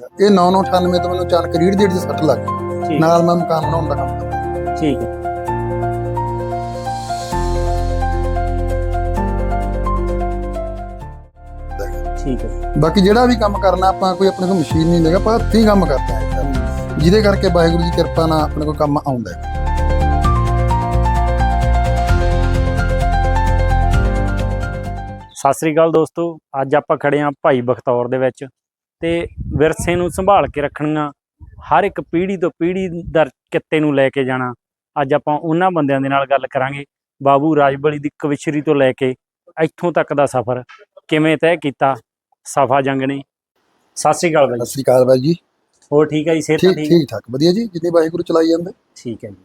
ਗਿਆ ਇਹ 9998 ਤੋਂ ਮੈਨੂੰ ਅਚਾਨਕ ਰੀੜ ਦੀ ਹੱਡੀ ਸੱਟ ਲੱਗ ਗਈ। ਠੀਕ। ਨਾਲ ਮੈਂ ਮਕਾਨ ਬਣਾਉਣ ਦਾ ਕੰਮ ਕਰਦਾ ਠੀਕ ਹੈ। ਠੀਕ ਹੈ। ਬਾਕੀ ਜਿਹੜਾ ਵੀ ਕੰਮ ਕਰਨਾ ਆਪਾਂ ਕੋਈ ਆਪਣੇ ਕੋਲ ਮਸ਼ੀਨ ਨਹੀਂ ਲੈਗਾ ਆਪਾਂ ਹੱਥੀਂ ਕੰਮ ਕਰਦੇ ਹਾਂ। ਜਿਹਦੇ ਕਰਕੇ ਵਾਹਿਗੁਰੂ ਦੀ ਕਿਰਪਾ ਨਾਲ ਆਪਣੇ ਕੋਲ ਕੰਮ ਆਉਂਦਾ ਹੈ। ਸਤਿ ਸ੍ਰੀ ਅਕਾਲ ਦੋਸਤੋ ਅੱਜ ਆਪਾਂ ਖੜੇ ਆਂ ਭਾਈ ਬਖਤੌਰ ਦੇ ਵਿੱਚ। ਤੇ ਵਿਰਸੇ ਨੂੰ ਸੰਭਾਲ ਕੇ ਰੱਖਣੀਆਂ ਹਰ ਇੱਕ ਪੀੜ੍ਹੀ ਤੋਂ ਪੀੜ੍ਹੀ ਦਰ ਕਿੱਤੇ ਨੂੰ ਲੈ ਕੇ ਜਾਣਾ। ਅੱਜ ਆਪਾਂ ਉਹਨਾਂ ਬੰਦਿਆਂ ਦੇ ਨਾਲ ਗੱਲ ਕਰਾਂਗੇ ਬਾਬੂ ਰਾਜਬਲੀ ਦੀ ਕਵਿਸ਼ਰੀ ਤੋਂ ਲੈ ਕੇ ਇੱਥੋਂ ਤੱਕ ਦਾ ਸਫ਼ਰ। ਕਿਵੇਂ ਤੈਅ ਕੀਤਾ? ਸਫਾ ਜੰਗ ਨੇ। ਸਤਿ ਸ੍ਰੀ ਅਕਾਲ ਬਾਈ। ਸਤਿ ਸ੍ਰੀ ਅਕਾਲ ਬਾਈ ਜੀ। ਹੋਰ ਠੀਕ ਹੈ ਜੀ? ਸਿਹਤ ਠੀਕ ਠੀਕ? ਠੀਕ ਵਧੀਆ ਜੀ। ਜਿੰਨੀ ਵਾਹਿਗੁਰੂ ਚਲਾਈ ਜਾਂਦੇ। ਠੀਕ ਹੈ ਜੀ।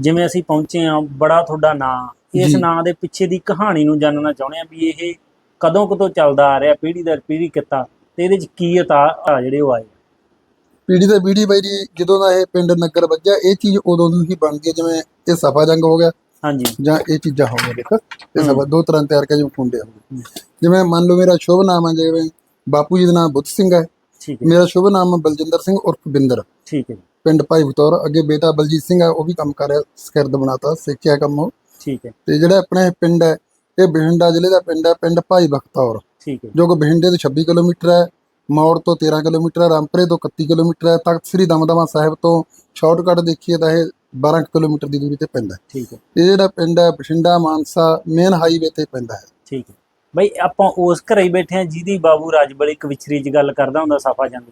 ਜਿਵੇਂ ਅਸੀਂ ਪਹੁੰਚੇ ਆ ਬੜਾ ਤੁਹਾਡਾ ਨਾਂ। ਇਸ। ਨਾਂ ਦੇ ਪਿੱਛੇ ਦੀ ਕਹਾਣੀ ਨੂੰ ਜਾਣਨਾ ਚਾਹੁੰਦੇ ਆ ਵੀ ਇਹ ਕਦੋਂ ਕਦੋਂ ਚੱਲਦਾ ਆ ਰਿਹਾ ਪੀੜ੍ਹੀ ਦਰ ਪੀੜ੍ਹੀ ਕਿੱਤਾ। ਤੇ ਇਹਦੇ ਚ ਕੀ ਉਤਾ ਆ ਜਿਹੜੇ ਉਹ ਆਏ? ਪੀੜੀ ਤੇ ਪੀੜੀ ਬਾਈ ਜੀ ਜਦੋਂ ਦਾ ਇਹ ਪਿੰਡ ਨਗਰ ਵੱਜਿਆ ਇਹ ਚੀਜ਼ ਉਦੋਂ ਦੀ ਹੀ ਬਣਦੀ ਹੈ ਜਿਵੇਂ ਇਹ ਸਫਾ ਜੰਗ ਹੋ ਗਿਆ। ਹਾਂਜੀ। ਜਾਂ ਇਹ ਚੀਜ਼ਾਂ ਹੋ ਗਈਆਂ ਦੇਖੋ। ਇਹ। ਸਭ ਦੋ ਤਰ੍ਹਾਂ ਤਿਆਰ ਕੇ ਜਿਵੇਂ ਖੁੰਡੇ ਹੋ। ਜਿਵੇਂ ਮੰਨ ਲਓ ਮੇਰਾ ਸ਼ੁਭ ਨਾਮ ਹੈ ਜਿਵੇਂ ਬਾਪੂ ਜੀ ਦਾ ਨਾਮ ਬੁੱਧ ਸਿੰਘ ਹੈ। ਠੀਕ ਹੈ। ਮੇਰਾ ਸ਼ੁਭ ਨਾਮ ਬਲਜਿੰਦਰ ਸਿੰਘ ਉਰਫ ਬਿੰਦਰ। ਠੀਕ ਹੈ ਪਿੰਡ ਭਾਈ ਬਤੌਰ ਅੱਗੇ ਬੇਟਾ ਬਲਜੀਤ ਸਿੰਘ ਹੈ ਉਹ ਵੀ ਕੰਮ ਕਰ ਰਿਹਾ ਸਕਰਦ ਬਣਾਤਾ ਸਿੱਖਿਆ ਕੰਮ ਉਹ। ਠੀਕ ਹੈ। ਤੇ ਜਿਹੜਾ ਆਪਣੇ ਪਿੰਡ ਹੈ ਇਹ ਬਠਿੰਡਾ ਜ਼ਿਲ੍ਹੇ ਦਾ ਪਿੰਡ ਹੈ ਪਿੰਡ ਭਾਈ ਬਖਤੌਰ। ਠੀਕ ਹੈ ਜੋ। ਕਿ ਬਠਿੰਡੇ ਤੋਂ 26 ਕਿਲੋਮੀਟਰ ਹੈ ਮੌੜ ਤੋਂ 13 ਕਿਲੋਮੀਟਰ ਹੈ ਰਾਮਪੁਰੇ ਤੋਂ 31 ਕਿਲੋਮੀਟਰ ਹੈ ਤਖਤ ਸ੍ਰੀ ਦਮਦਮਾ ਸਾਹਿਬ ਤੋਂ ਸ਼ਾਰਟਕਟ ਦੇਖੀਏ ਤਾਂ ਇਹ 12 ਕਿਲੋਮੀਟਰ ਦੀ ਦੂਰੀ ਤੇ ਪੈਂਦਾ ਹੈ। ਠੀਕ ਹੈ। ਇਹ ਜਿਹੜਾ ਪਿੰਡ ਹੈ ਬਠਿੰਡਾ ਮਾਨਸਾ ਮੇਨ ਹਾਈਵੇ ਤੇ ਪੈਂਦਾ ਹੈ। ਠੀਕ ਹੈ। ਬਈ ਆਪਾਂ ਉਸ ਘਰੇ ਹੀ ਬੈਠੇ ਆ ਜਿਹਦੀ ਬਾਬੂ ਰਾਜਬਲੀ ਕਵਿਚਰੀ ਚ ਗੱਲ ਕਰਦਾ ਹੁੰਦਾ ਸਫਾ ਜੰਗ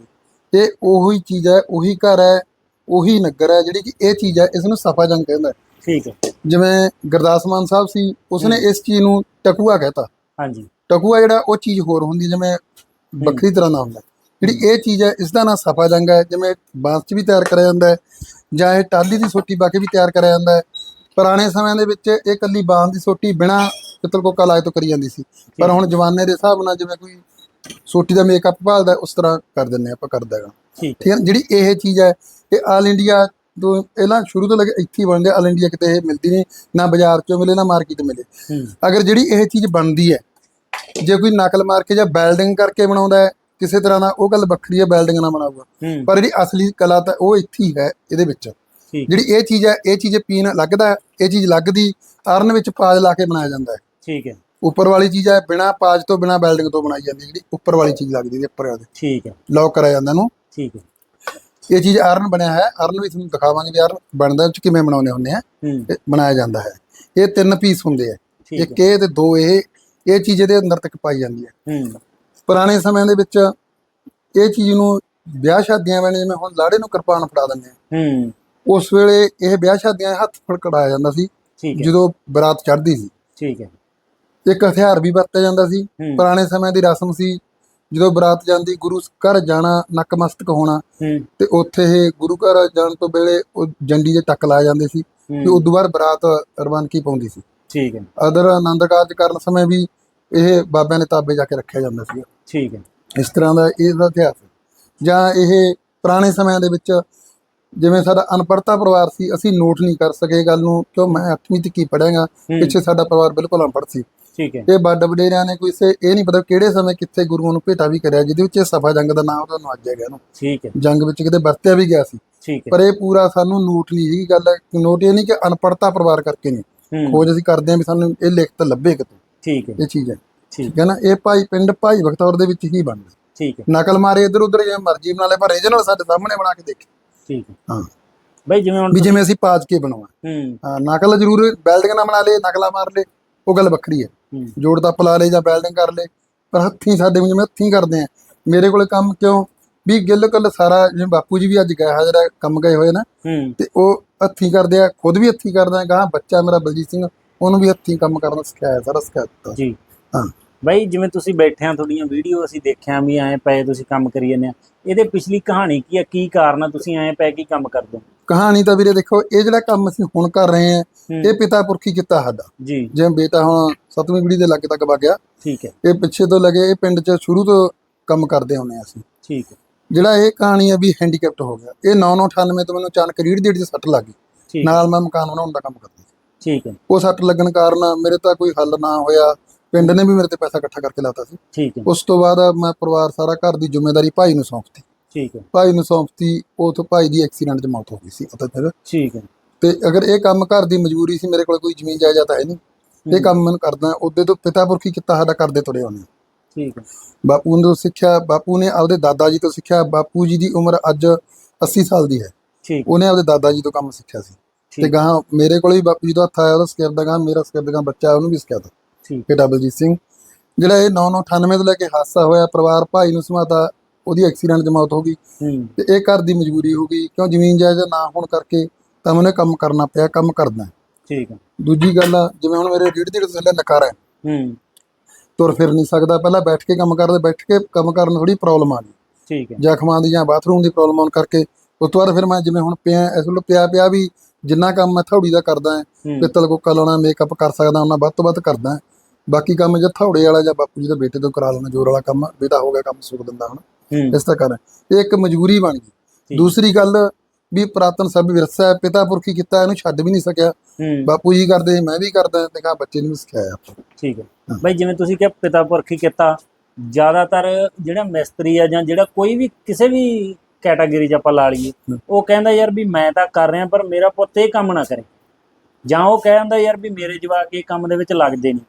ਇਹ ਉਹੀ ਚੀਜ਼ ਹੈ ਉਹੀ ਘਰ ਹੈ ਉਹੀ ਨਗਰ ਹੈ ਜਿਹੜੀ ਕਿ ਇਹ ਚੀਜ਼ ਹੈ ਇਸ ਨੂੰ ਸਫਾ ਜੰਗ ਕਹਿੰਦਾ। ਠੀਕ ਹੈ। ਜਿਵੇਂ ਗੁਰਦਾਸ ਮਾਨ ਸਾਹਿਬ ਸੀ ਉਸਨੇ ਇਸ ਚੀਜ਼ ਨੂੰ ਟਕੂਆ ਕਹਿਤਾ। ਹਾਂਜੀ। ਟਕੂਆ ਜਿਹੜਾ ਉਹ ਚੀਜ਼ ਹੋਰ ਹੁੰਦੀ ਜਿਵੇਂ ਵੱਖਰੀ ਤਰ੍ਹਾਂ ਦਾ ਹੁੰਦਾ। ਜਿਹੜੀ ਇਹ ਚੀਜ਼ ਹੈ ਇਸ ਦਾ ਨਾਂ ਸਫਾ ਜੰਗ ਹੈ ਜਿਵੇਂ ਬਾਂਸ 'ਚ ਵੀ ਤਿਆਰ ਕਰਿਆ ਜਾਂਦਾ ਹੈ ਜਾਂ ਇਹ ਟਾਲੀ ਦੀ ਸੋਟੀ ਪਾ ਕੇ ਵੀ ਤਿਆਰ ਕਰਿਆ ਜਾਂਦਾ ਹੈ। ਪੁਰਾਣੇ ਸਮਿਆਂ ਦੇ ਵਿੱਚ ਇਹ ਕੱਲੀ ਬਾਂਸ ਦੀ ਸੋਟੀ ਬਿਨਾ ਪਿੱਤਲ ਕੋਕਾ ਲਾਏ ਤੋਂ ਕਰੀ ਜਾਂਦੀ ਸੀ। ਪਰ ਹੁਣ ਜਵਾਨੇ ਦੇ ਹਿਸਾਬ ਨਾਲ ਜਿਵੇਂ ਕੋਈ ਸੋਟੀ ਦਾ ਮੇਕਅਪ ਭਾਲਦਾ ਉਸ ਤਰ੍ਹਾਂ ਕਰ ਦਿੰਨੇ ਆਪਾਂ ਕਰਦਾ ਹੈਗਾ। ਠੀਕ। ਹੈ? ਜਿਹੜੀ ਇਹ ਚੀਜ਼ ਹੈ ਇਹ ਆਲ ਇੰਡੀਆ ਤੋਂ ਪਹਿਲਾਂ ਸ਼ੁਰੂ ਤੋਂ ਲੈ ਕੇ ਇੱਥੇ ਬਣਦੇ ਆਲ ਇੰਡੀਆ ਕਿਤੇ ਇਹ ਮਿਲਦੀ ਨਹੀਂ ਨਾ ਬਾਜ਼ਾਰ ਚੋਂ ਮਿਲੇ ਨਾ ਮਾਰਕੀਟ ਮਿਲੇ। ਅਗਰ ਜਿਹੜੀ ਇਹ ਚੀਜ਼ ਬਣਦੀ ਹੈ ਜੇ ਕੋਈ ਨਕਲ ਮਾਰ ਕੇ ਜਾਂ ਬੈਲਡਿੰਗ ਕਰਕੇ ਬਣਾਉਂਦਾ ਹੈ ਕਿਸੇ ਤਰ੍ਹਾਂ ਦਾ ਉਹ ਗੱਲ ਵੱਖਰੀ ਹੈ ਬੈਲਡਿੰਗ ਨਾਲ ਬਣਾਊਗਾ। ਪਰ ਜਿਹੜੀ ਅਸਲੀ ਕਲਾ ਤਾਂ ਉਹ ਇੱਥੇ ਹੀ ਹੈ ਇਹਦੇ ਵਿੱਚ। ਜਿਹੜੀ ਇਹ ਚੀਜ਼ ਹੈ ਇਹ ਚੀਜ਼ ਪੀਣ ਲੱਗਦਾ ਹੈ, ਇਹ ਚੀਜ਼ ਲੱਗਦੀ ਅਰਨ ਵਿੱਚ ਪਾਜ ਲਾ ਕੇ ਬਣਾਇਆ ਜਾਂਦਾ ਹੈ। ਠੀਕ ਹੈ। ਉੱਪਰ ਵਾਲੀ ਚੀਜ਼ ਹੈ ਬਿਨਾ ਪਾਜ ਤੋਂ ਬਿਨਾ ਬੈਲਡਿੰਗ ਤੋਂ ਬਣਾਈ ਜਾਂਦੀ ਜਿਹੜੀ ਉੱਪਰ ਵਾਲੀ ਚੀਜ਼ ਲੱਗਦੀ ਹੈ ਉੱਪਰ ਉਹਦੇ ਠੀਕ ਹੈ। ਲੌਕ ਕਰਿਆ ਜਾਂਦਾ ਇਹਨੂੰ। ਠੀਕ ਹੈ। ਇਹ ਚੀਜ਼ ਅਰਨ ਬਣਿਆ ਹੈ ਅਰਨ ਵੀ ਤੁਹਾਨੂੰ ਦਿਖਾਵਾਂਗੇ ਵੀ ਅਰਨ ਬਣਦਾ ਕਿਵੇਂ ਬਣਾਉਂਦੇ ਹੁੰਦੇ ਆ। ਬਣਾਇਆ ਜਾਂਦਾ ਹੈ। ਇਹ ਤਿੰਨ ਪੀਸ ਹੁੰਦੇ ਆ। ਇੱਕ ਇਹ ਤੇ ਦੋ ਇਹ ਇਹ ਚੀਜ਼ ਇਹਦੇ ਅੰਦਰ ਤੱਕ ਪਾਈ ਜਾਂਦੀ ਹੈ। ਹੈ। ਪੁਰਾਣੇ ਸਮਿਆਂ ਦੇ ਵਿੱਚ ਇਹ ਚੀਜ਼ ਨੂੰ ਵਿਆਹ ਸ਼ਾਦੀਆਂ ਵੇਲੇ ਜਿਵੇਂ ਹੁਣ ਲਾੜੇ ਨੂੰ ਕਿਰਪਾਨ ਫੜਾ ਦਿੰਦੇ ਆ ਹੂੰ। ਉਸ ਵੇਲੇ ਇਹ ਵਿਆਹ ਸ਼ਾਦੀਆਂ ਹੱਥ ਫੜਕੜਾਇਆ ਜਾਂਦਾ ਸੀ। ਜਦੋਂ ਬਰਾਤ ਚੜ੍ਹਦੀ ਸੀ। ਠੀਕ ਹੈ। ਇੱਕ ਹਥਿਆਰ ਵੀ ਵਰਤਿਆ ਜਾਂਦਾ ਸੀ। ਪੁਰਾਣੇ ਸਮਿਆਂ ਦੀ ਰਸਮ ਸੀ। ਜਦੋਂ ਬਰਾਤ ਜਾਂਦੀ ਗੁਰੂ ਘਰ ਜਾਣਾ ਨਕਮਸਤਕ ਹੋਣਾ ਤੇ ਉੱਥੇ ਇਹ ਗੁਰੂ ਘਰ ਜਾਣ ਤੋਂ ਵੇਲੇ ਉਹ ਜੰਡੀ ਦੇ ਟੱਕ ਲਾਏ ਜਾਂਦੇ ਸੀ। ਤੇ ਉਦੋਂ ਬਾਅਦ ਬਰਾਤ ਰਵਾਨਗੀ ਪਾਉਂਦੀ ਸੀ। ਠੀਕ ਹੈ। ਅਦਰ ਆਨੰਦ ਕਾਰਜ ਕਰਨ ਸਮੇਂ ਵੀ ਇਹ ਬਾਬਿਆਂ ਦੇ ਤਾਬੇ ਜਾ ਕੇ ਰੱਖਿਆ ਜਾਂਦਾ ਸੀ ਠੀਕ ਹੈ। ਇਸ ਤਰ੍ਹਾਂ ਦਾ ਇਹ ਦਾ ਇਤਿਹਾਸ ਹੈ। ਜਾਂ ਇਹ ਪੁਰਾਣੇ ਸਮਿਆਂ ਦੇ ਵਿੱਚ ਜਿਵੇਂ ਸਾਡਾ ਅਨਪੜਤਾ ਪਰਿਵਾਰ ਸੀ ਅਸੀਂ ਨੋਟ ਨਹੀਂ ਕਰ ਸਕੇ ਗੱਲ ਨੂੰ ਕਿਉਂ ਮੈਂ 8ਵੀਂ ਤੱਕ ਹੀ ਪੜ੍ਹਾਂਗਾ ਹੂੰ। ਪਿੱਛੇ ਸਾਡਾ ਪਰਿਵਾਰ ਬਿਲਕੁਲ ਅਨਪੜ੍ਹ ਸੀ। ਠੀਕ ਹੈ। ਇਹ ਵੱਡ ਵਡੇਰਿਆਂ ਨੇ ਕੋਈ ਸੇ ਇਹ ਨਹੀਂ ਪਤਾ ਕਿਹੜੇ ਸਮੇਂ ਕਿੱਥੇ ਗੁਰੂਆਂ ਨੂੰ ਭੇਟਾ ਵੀ ਕਰਿਆ ਜਿਹਦੇ ਵਿੱਚ ਇਹ ਸਫਾ ਜੰਗ ਦਾ ਨਾਮ ਤੁਹਾਨੂੰ ਅੱਜ ਹੈਗਾ ਨਾ ਠੀਕ ਹੈ। ਜੰਗ ਵਿੱਚ ਕਿਤੇ ਵਰਤਿਆ ਵੀ ਗਿਆ ਸੀ। ਠੀਕ ਹੈ। ਪਰ ਇਹ ਪੂਰਾ ਸਾਨੂੰ ਨੋਟ ਨਹੀਂ ਸੀ ਗੱਲ ਨੋਟ ਇਹ ਨਹੀਂ ਕਿ ਅਨਪੜਤਾ ਪਰਿਵਾਰ ਕਰਕੇ ਨਹੀਂ। ਖੋਜ ਅਸੀਂ ਕਰਦੇ ਹਾਂ ਵੀ ਸਾਨੂੰ ਇਹ ਲਿਖਤ ਲੱਭੇ ਕਿਤੇ ਠੀਕ ਹੈ। ਇਹ ਚੀਜ਼ ਹੈ। ਠੀਕ। ਹੈ ਨਾ? ਇਹ ਭਾਈ ਪਿੰਡ ਭਾਈ ਬਖਤੌਰ ਦੇ ਵਿੱਚ ਹੀ ਬਣਦਾ। ਠੀਕ ਹੈ। ਨਕਲ ਮਾਰੇ ਇਧਰ ਉਧਰ ਜਿਵੇਂ ਮਰਜ਼ੀ ਬਣਾ ਲੈ ਪਰ ਨਾਲ ਸਾਡੇ ਸਾਹਮਣੇ ਬਣਾ ਕੇ ਦੇਖੇ। ਠੀਕ ਹੈ। ਹਾਂ। ਬਈ ਜਿਵੇਂ ਹੁਣ ਵੀ ਜਿਵੇਂ ਅਸੀਂ ਪਾਜ ਕੇ ਬਣਾਉਣਾ। ਹੂੰ। ਨਕਲ ਜ਼ਰੂਰ ਬੈਲਡਿੰਗ ਨਾਲ ਬਣਾ ਲੇ ਨਕਲਾ ਮਾਰ ਲੇ ਉਹ ਗੱਲ ਵੱਖਰੀ ਹੈ। ਜੋੜ ਤੱਪ ਲਾ ਲੇ ਜਾਂ ਬੈਲਡਿੰਗ ਕਰ ਲੇ ਪਰ ਹੱਥੀਂ ਸਾਡੇ ਜਿਵੇਂ ਹੱਥੀਂ ਕਰਦੇ ਆ ਮੇਰੇ ਕੋਲੇ ਕੰਮ ਕਿਉਂ? ਵੀ ਗਿੱਲ ਕੱਲ ਸਾਰਾ ਜਿਵੇਂ ਬਾਪੂ ਜੀ ਵੀ ਅੱਜ ਗਏ ਹਾਜ਼ਰ ਕੰਮ ਗਏ ਹੋਏ ਨਾ ਤੇ ਉਹ ਹੱਥੀਂ ਕਰਦੇ ਆ ਖੁਦ ਵੀ ਹੱਥੀਂ ਕਰਦਾ ਗਾਂ ਬੱਚਾ ਮੇਰਾ ਬਲਜੀਤ ਸਿੰਘ ਉਹਨੂੰ ਵੀ ਹੱਥੀਂ ਕੰਮ ਕਰਨਾ ਸਿਖਾਇਆ ਸਾਰਾ ਸਿਖਾ ਦਿੱਤਾ ਜੀ। ਹਾਂ। ਬਈ ਜਿਵੇਂ ਤੁਸੀਂ ਬੈਠੇ ਆ ਤੁਹਾਡੀਆਂ ਵੀਡੀਓ ਅਸੀਂ ਦੇਖਿਆ ਵੀ ਐਂ ਪਏ ਤੁਸੀਂ ਕੰਮ ਕਰੀ ਜਾਂਦੇ ਆ ਇਹਦੇ ਪਿਛਲੀ ਕਹਾਣੀ ਕੀ ਆ ਕੀ ਕਾਰਨ ਆ ਤੁਸੀਂ ਐਂ ਪਏ ਕੀ ਕੰਮ ਕਰਦੇ ਹੋ? ਕਹਾਣੀ ਤਾਂ ਵੀਰੇ ਦੇਖੋ ਇਹ ਜਿਹੜਾ ਕੰਮ ਅਸੀਂ ਹੁਣ ਕਰ ਰਹੇ ਹਾਂ ਹੂੰ, ਇਹ ਪਿਤਾ ਪੁਰਖੀ ਕੀਤਾ ਸਾਡਾ। ਜੀ। ਜਿਵੇਂ ਬੇਟਾ ਹੁਣ ਸੱਤਵੀਂ ਪੀੜ੍ਹੀ ਦੇ ਲੱਗੇ ਤੱਕ ਵਗ ਗਿਆ। ਠੀਕ ਹੈ। ਇਹ ਪਿੱਛੇ ਤੋਂ ਲੱਗੇ ਇਹ ਪਿੰਡ 'ਚ ਸ਼ੁਰੂ ਤੋਂ ਕੰਮ ਕਰਦੇ ਹੁੰਦੇ ਹਾਂ ਅਸੀਂ। ਠੀਕ ਹੈ। ਜਿਹੜਾ ਇਹ ਕਹਾਣੀ ਹੈ ਵੀ ਹੈਂਡੀਕੈਪਟ ਹੋ ਗਿਆ। ਇਹ 9998 ਤੋਂ ਮੈਨੂੰ ਅਚਾਨਕ ਰੀੜ ਦੀ ਹੱਡੀ ਸੱਟ ਲੱਗ ਗਈ। ਨਾਲ ਮੈਂ ਮਕਾਨ ਬਣਾਉਣ ਦਾ ਕੰਮ ਕਰਦਾ ਸੀ। ਠੀਕ ਹੈ। ਉਹ ਸੱਟ ਲੱਗਣ ਕਾਰਨ ਮੇਰੇ ਤਾਂ ਕੋਈ ਹੱਲ ਨਾ ਹੋਇਆ। ਪਿੰਡ ਨੇ ਵੀ ਮੇਰੇ ਤੇ ਪੈਸਾ ਇਕੱਠਾ ਕਰਕੇ ਲਾਤਾ ਸੀ। ਠੀਕ ਹੈ। ਉਸ ਤੋਂ ਬਾਅਦ ਮੈਂ ਪਰਿਵਾਰ ਸਾਰਾ ਘਰ ਦੀ ਜ਼ਿੰਮੇਵਾਰੀ ਭਾਈ ਨੂੰ ਸੌਂਪਤੀ। ਠੀਕ ਹੈ। ਭਾਈ ਨੂੰ ਸੌਂਪਤੀ ਉਥੋਂ ਭਾਈ ਦੀ ਐਕਸੀਡੈਂਟ 'ਚ ਮੌਤ ਹੋ ਗਈ ਸੀ ਉਦੋਂ ਫਿਰ। ਠੀਕ ਹੈ। ਤੇ ਅਗਰ ਇਹ ਕੰਮ ਘਰ ਦੀ ਮਜਬੂਰੀ ਸੀ ਮੇਰੇ ਕੋਲ ਕੋਈ ਜ਼ਮੀਨ ਜਾਇਦਾਦ ਹੈ ਨਹੀਂ। ਇਹ ਕੰਮ ਮੈਨੂੰ ਕਰਦਾ ਉਹਦੇ ਤੋਂ ਪਿਤਾ ਪੁਰਖੀ ਕੀਤਾ ਸਾਡਾ ਕਰਦੇ ਤੁਰੇ ਹੁੰਦੇ ਠੀਕ ਹੈ। ਬਾਪੂ ਨੇ ਸਿੱਖਿਆ ਬਾਪੂ ਨੇ ਆਪਦੇ ਦਾਦਾ ਜੀ ਤੋਂ ਸਿੱਖਿਆ ਬਾਪੂ ਜੀ ਦੀ ਉਮਰ ਅੱਜ 80 ਸਾਲ ਦੀ ਹੈ। ਠੀਕ। ਉਹਨੇ ਆਪਦੇ ਦਾਦਾ ਜੀ ਤੋਂ ਕੰਮ ਸਿੱਖਿਆ ਸੀ। ਤੇ ਗਾਂ ਮੇਰੇ ਕੋਲ ਵੀ ਬਾਪੂ ਜੀ ਦਾ ਹੱਥ ਆਇਆ ਉਹਦਾ ਸਕਰਦਾ ਗਾਂ ਮੇਰਾ ਸਕਰਦਾ ਗਾਂ ਬੱਚਾ ਉਹਨੂੰ ਵੀ ਸਿੱਖਿਆ ਤਾ ਠੀਕ। ਇਹ ਡਬਲਜੀਤ ਸਿੰਘ ਜਿਹੜਾ ਇਹ 9998 ਤੋਂ ਲੈ ਕੇ ਹਾਦਸਾ ਹੋਇਆ ਪਰਿਵਾਰ ਭਾਈ ਨੂੰ ਸਮਾਤਾ ਉਹਦੀ ਐਕਸੀਡੈਂਟ 'ਚ ਮੌਤ ਹੋ ਗਈ। ਹੂੰ। ਤੇ ਇਹ ਘਰ ਦੀ ਮਜਬੂਰੀ ਹੋ ਗਈ ਕਿਉਂ ਜ਼ਮੀਨ ਜਾਇਦਾਦ ਨਾ ਹੋਣ ਕਰਕੇ ਤਾਂ ਇਹ ਕੰਮ ਕਰਨਾ ਪਿਆ ਕੰਮ ਕਰਦਾ ਠੀਕ ਹੈ। ਦੂਜੀ ਗੱਲ ਆ ਜਿਵੇਂ ਹੁਣ ਮੇਰੇ ਦੀ ਹੱਡੀ ਥੱਲੇ ਨਕਾਰ ਹੈ ਹੂੰ। ਤੁਰ ਫਿਰ ਨਹੀਂ ਸਕਦਾ। ਪਹਿਲਾਂ ਬੈਠ ਕੇ ਕੰਮ ਕਰਦੇ ਬੈਠ ਕੇ ਕੰਮ ਕਰਨ ਥੋੜੀ ਪ੍ਰੋਬਲਮ ਆ ਗਈ। ਠੀਕ ਹੈ। ਜ਼ਖਮਾਂ ਦੀ ਜਾਂ ਬਾਥਰੂਮ ਦੀ ਪ੍ਰੋਬਲਮ ਆਉਣ ਕਰਕੇ। ਉਸ ਤੋਂ ਬਾਅਦ ਫਿਰ ਮੈਂ ਜਿਵੇਂ ਹੁਣ ਪਿਆ ਇਸ ਵੇਲੇ ਪਿਆ ਪਿਆ ਵੀ ਜਿੰਨਾ ਕੰਮ ਮੈਂ ਥੌੜੀ ਦਾ ਕਰਦਾ ਹਾਂ ਪਿੱਤਲ ਕੋਕਾ ਲਾਉਣਾ ਮੇਕਅਪ ਕਰ ਸਕਦਾ ਉਹਨਾਂ ਵੱਧ ਤੋਂ ਵੱਧ ਕਰਦਾ ਹਾਂ। ਬਾਕੀ ਕੰਮ ਜੇ ਥੌੜੇ ਵਾਲਾ ਜਾਂ ਬਾਪੂ ਜੀ ਦੇ ਬੇਟੇ ਤੋਂ ਕਰਾ ਲੈਣਾ ਜ਼ੋਰ ਵਾਲਾ ਕੰਮ ਬੇਟਾ ਹੋ ਗਿਆ ਕੰਮ ਸੁੱਕ ਦਿੰਦਾ ਹੁਣ। ਇਸ ਤਰ੍ਹਾਂ ਕਰ। ਇਹ ਇੱਕ ਮਜਬੂਰੀ ਬਣ ਗਈ। ਦੂਸਰੀ ਗੱਲ ਵੀ ਪੁਰਾਤਨ ਸਭ ਵਿਰਸਾ ਹੈ ਪਿਤਾ ਪੁਰਖੀ ਕੀਤਾ ਇਹਨੂੰ ਛੱਡ ਵੀ ਨਹੀਂ ਸਕਿਆ। ਬਾਪੂ ਜੀ ਕਰਦੇ ਮੈਂ ਵੀ ਕਰਦਾ ਤੇ ਕਹਾ ਬੱਚੇ ਨੂੰ ਸਿਖਾਇਆ ਠੀਕ ਹੈ। ਬਈ ਜਿਵੇਂ ਤੁਸੀਂ ਕਿਹਾ ਪਿਤਾ ਪੁਰਖੀ ਕੀਤਾ ਜ਼ਿਆਦਾਤਰ ਜਿਹੜਾ ਮਿਸਤਰੀ ਆ ਜਾਂ ਜਿਹੜਾ ਕੋਈ ਵੀ ਕਿਸੇ ਵੀ ਕੈਟਾਗਰੀ 'ਚ ਆਪਾਂ ਲਾ ਲਈਏ। ਉਹ ਕਹਿੰਦਾ ਯਾਰ ਵੀ ਮੈਂ ਤਾਂ ਕਰ ਰਿਹਾ ਪਰ ਮੇਰਾ ਪੁੱਤ ਇਹ ਕੰਮ ਨਾ ਕਰੇ। ਜਾਂ ਉਹ ਕਹਿੰਦਾ ਯਾਰ ਵੀ ਮੇਰੇ ਜਵਾਕ ਇਹ ਕੰਮ ਦੇ ਵਿੱਚ ਲੱਗਦੇ ਨਹੀਂ।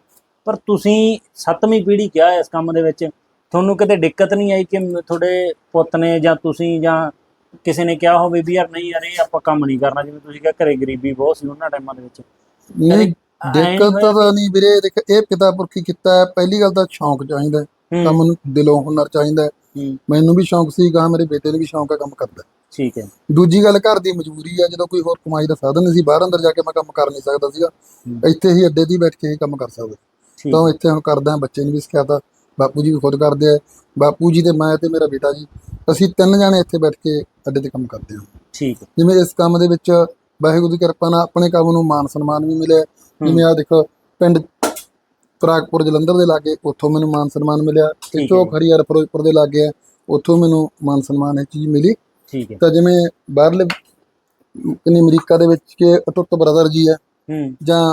ਪਰ ਤੁਸੀਂ ਸੱਤਵੀਂ ਪੀੜ੍ਹੀ ਕਿਹਾ ਇਸ ਕੰਮ ਦੇ ਵਿੱਚ ਤੁਹਾਨੂੰ ਕਿਤੇ ਦਿੱਕਤ ਨਹੀਂ ਆਈ ਕਿ ਤੁਹਾਡੇ ਪੁੱਤ ਨੇ ਜਾਂ ਤੁਸੀਂ ਜਾਂ ਕਿਸੇ ਨੇ ਕਿਹਾ ਹੋਵੇ ਵੀ ਯਾਰ ਨਹੀਂ ਯਾਰ ਇਹ ਆਪਾਂ ਕੰਮ ਨਹੀਂ ਕਰਨਾ ਜਿਵੇਂ ਤੁਸੀਂ ਕਿਹਾ ਘਰੇ ਗਰੀਬੀ ਬਹੁਤ ਸੀ ਉਹਨਾਂ ਟਾਈਮਾਂ ਦੇ ਵਿੱਚ। ਨਹੀਂ ਦਿੱਕਤ ਤਾਂ ਨਹੀਂ ਵੀਰੇ ਦੇਖ ਇਹ ਪਿਤਾ ਪੁਰਖੀ ਕੀਤਾ ਹੈ ਪਹਿਲੀ ਗੱਲ ਤਾਂ ਸ਼ੌਂਕ ਚਾਹੀਦਾ ਕੰਮ ਨੂੰ ਦਿਲੋਂ ਹੁਨਰ ਚਾਹੀਦਾ ਮੈਨੂੰ ਵੀ ਸ਼ੌਂਕ ਸੀ ਗਾ ਮੇਰੇ ਬੇਟੇ ਨੂੰ ਵੀ ਸ਼ੌਂਕ ਹੈ ਕੰਮ ਕਰਦਾ ਠੀਕ ਹੈ। ਦੂਜੀ ਗੱਲ ਘਰ ਦੀ ਮਜਬੂਰੀ ਹੈ ਜਦੋਂ ਕੋਈ ਹੋਰ ਕਮਾਈ ਦਾ ਸਾਧਨ ਨਹੀਂ ਸੀ ਬਾਹਰ ਅੰਦਰ ਜਾ ਕੇ ਮੈਂ ਕੰਮ ਕਰ ਨਹੀਂ ਸਕਦਾ ਸੀਗਾ। ਇੱਥੇ ਹੀ ਅੱਡੇ ਹੀ ਬੈਠ ਕੇ ਹੀ ਕੰਮ ਕਰ ਸਕਦਾ। ਤਾਂ ਇੱਥੇ ਹੁਣ ਕਰਦਾ ਬੱਚੇ ਨੂੰ ਵੀ ਸਿਖਾਤਾ ਬਾਪੂ ਜੀ ਵੀ ਖੁਦ ਕਰਦੇ ਆ। ਬਾਪੂ ਜੀ ਤੇ ਮੈਂ ਤੇ ਮੇਰਾ ਬੇਟਾ ਜੀ ਅਸੀਂ ਤਿੰਨ ਜਾਣੇ ਇੱਥੇ ਬੈਠ ਕੇ ਅੱਡੇ ਤੇ ਕੰਮ ਕਰਦੇ ਹਾਂ। ਠੀਕ ਹੈ। ਜਿਵੇਂ ਇਸ ਕੰਮ ਦੇ ਵਿੱਚ ਵਾਹਿਗੁਰੂ ਦੀ ਕਿਰਪਾ ਨਾਲ ਆਪਣੇ ਕੰਮ ਨੂੰ ਮਾਨ ਸਨਮਾਨ ਵੀ ਮਿਲਿਆ। ਜਿਵੇਂ ਆ ਦੇਖੋ ਪਿੰਡ ਪ੍ਰਾਗਪੁਰ ਜਲੰਧਰ ਦੇ ਲਾਗੇ ਉੱਥੋਂ ਮੈਨੂੰ ਮਾਨ ਸਨਮਾਨ ਮਿਲਿਆ। ਠੀਕ ਹੈ ਇੱਥੋਂ ਖਰੀਆਰ ਫਿਰੋਜ਼ਪੁਰ ਦੇ ਲਾਗੇ ਉੱਥੋਂ ਮੈਨੂੰ ਮਾਨ ਸਨਮਾਨ ਇਹ ਚੀਜ਼ ਮਿਲੀ। ਠੀਕ ਹੈ। ਤਾਂ ਜਿਵੇਂ ਬਾਹਰਲੇ ਕਿੰਨੀ ਅਮਰੀਕਾ ਦੇ ਵਿੱਚ ਕਿ ਅਟੁੱਟ ਬ੍ਰਦਰ ਜੀ ਆ ਹੂੰ। ਜਾਂ